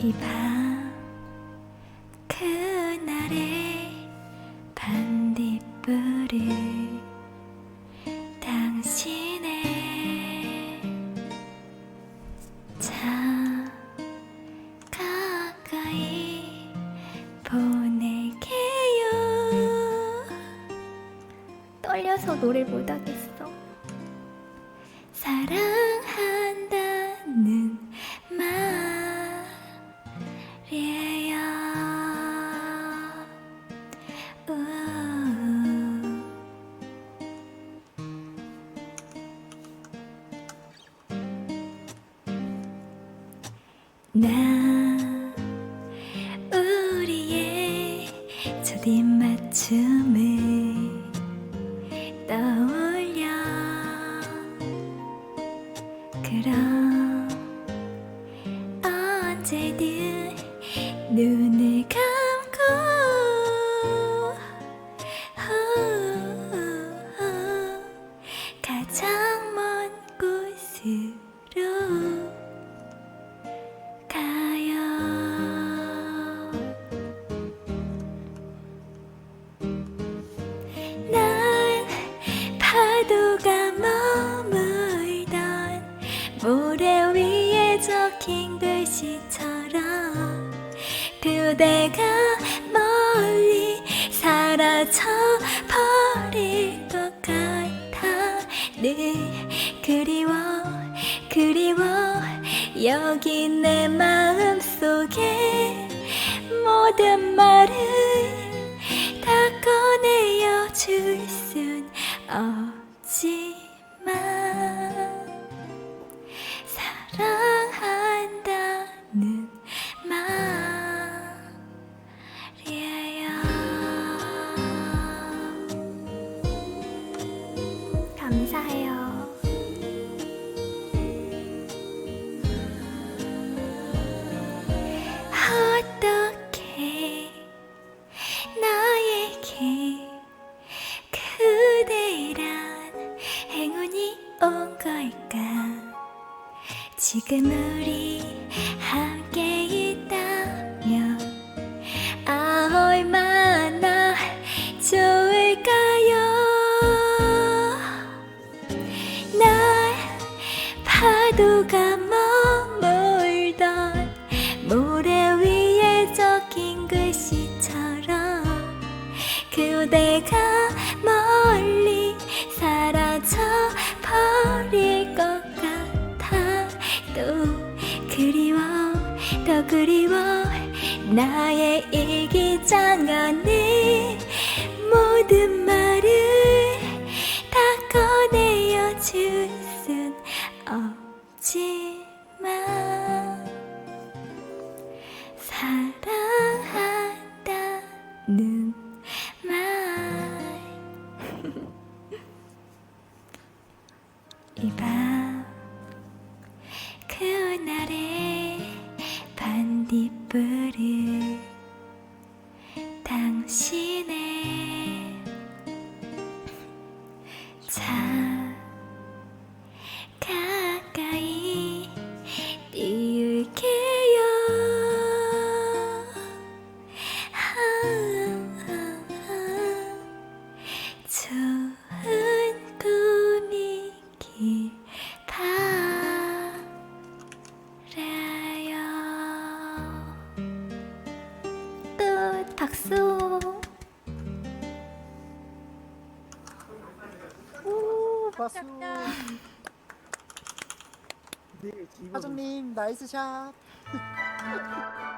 이 밤 그날의 반딧불을 당신의 참 가까이 보낼게요. 떨려서 노래 못 하겠어 나 우리의 첫 입맞춤을 떠올려. 그럼 언제든 눈을 감고 후, 가장 먼 곳으 적힌 글씨처럼 그대가 멀리 사라져 버릴 것 같아 늘 그리워 그리워. 여기 내 마음 속에 모든 말을 다 꺼내어 줄 순 없지만 지금 우리 함께 있다면 아 얼마나 좋을까요? 날 파도가 머물던 모래 위에 적힌 글씨처럼 그대가 나의 일기장안에 모든 말을 다 꺼내어 줄 순 없지만 사랑한다는 말. 이밤 반딧불을 당신의 참 가까이 띄울게요. 좋은 꿈이길 바라요 오, 박수. 네, 사장님 나이스 샷.